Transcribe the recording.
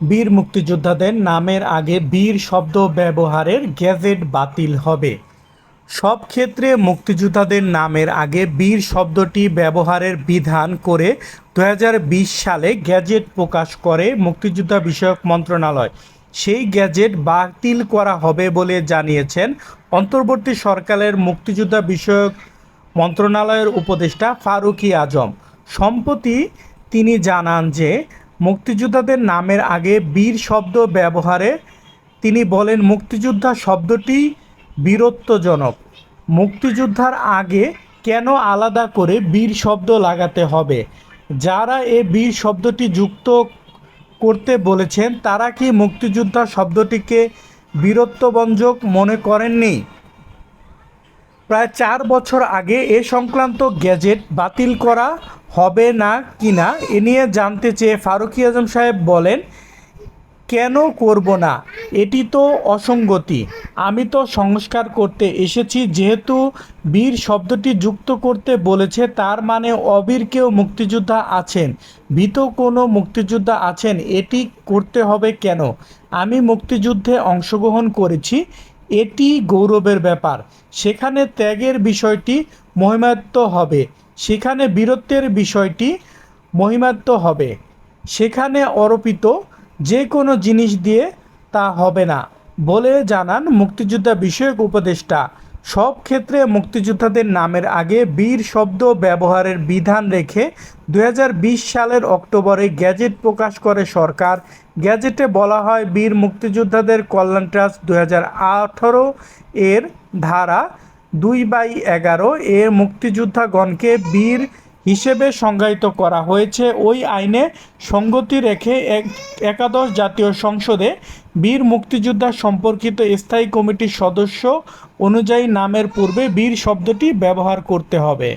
বীর মুক্তিযোদ্ধাদের নামের আগে বীর শব্দ ব্যবহারের গ্যাজেট বাতিল হবে। সব ক্ষেত্রে মুক্তিযোদ্ধাদের নামের আগে বীর শব্দটি ব্যবহারের বিধান করে দু হাজার বিশ সালে গ্যাজেট প্রকাশ করে মুক্তিযোদ্ধা বিষয়ক মন্ত্রণালয়। সেই গ্যাজেট বাতিল করা হবে বলে জানিয়েছেন অন্তর্বর্তী সরকারের মুক্তিযোদ্ধা বিষয়ক মন্ত্রণালয়ের উপদেষ্টা ফারুকি আজম। সম্প্রতি তিনি জানান যে মুক্তিযোদ্ধাদের নামের আগে বীর শব্দ ব্যবহারে তিনি বলেন, মুক্তিযোদ্ধা শব্দটি বীরত্বজনক। মুক্তিযোদ্ধার আগে কেন আলাদা করে বীর শব্দ লাগাতে হবে? যারা এ বীর শব্দটি যুক্ত করতে বলেছেন, তারা কি মুক্তিযোদ্ধা শব্দটিকে বীরত্ববঞ্জক মনে করেননি? প্রায় চার বছর আগে এ সংক্রান্ত গ্যাজেট বাতিল করা হবে না কিনা এ নিয়ে জানতে চেয়ে ফারুকি আজম সাহেব বলেন, কেন করব না? এটি তো অসঙ্গতি। আমি তো সংস্কার করতে এসেছি, যেহেতু বীর শব্দটি যুক্ত করতে বলেছে, তার মানে অবীর কেউ মুক্তিযোদ্ধা আছেন। ভীত কোনো মুক্তিযোদ্ধা আছেন, এটি করতে হবে কেন? আমি মুক্তিযুদ্ধে অংশগ্রহণ করেছি, এটি গৌরবের ব্যাপার। সেখানে ত্যাগের বিষয়টি মহিমাত্ম হবে। সেখানে বীরত্বের বিষয়টি মহিমাত্ম হবে। সেখানে অর্পিত যে কোনো জিনিস দিয়ে তা হবে না বলে জানান মুক্তিযোদ্ধা বিষয়ক উপদেষ্টা। সব ক্ষেত্রে মুক্তিযোদ্ধাদের নামের আগে বীর শব্দ ব্যবহারের বিধান রেখে দু হাজার বিশ সালের অক্টোবরে গ্যাজেট প্রকাশ করে সরকার। গ্যাজেটে বলা হয় বীর মুক্তিযোদ্ধাদের কল্যাণ ট্রাস্ট দু হাজার আঠারো এর ধারা দুই বাই এগারো এর মুক্তিযোদ্ধাগণকে বীর হিসেবে সংজ্ঞায়িত করা হয়েছে। ওই আইনে সঙ্গতি রেখে এক, একাদশ জাতীয় সংসদে বীর মুক্তিযোদ্ধা সম্পর্কিত স্থায়ী কমিটির সদস্য অনুযায়ী নামের পূর্বে বীর শব্দটি ব্যবহার করতে হবে।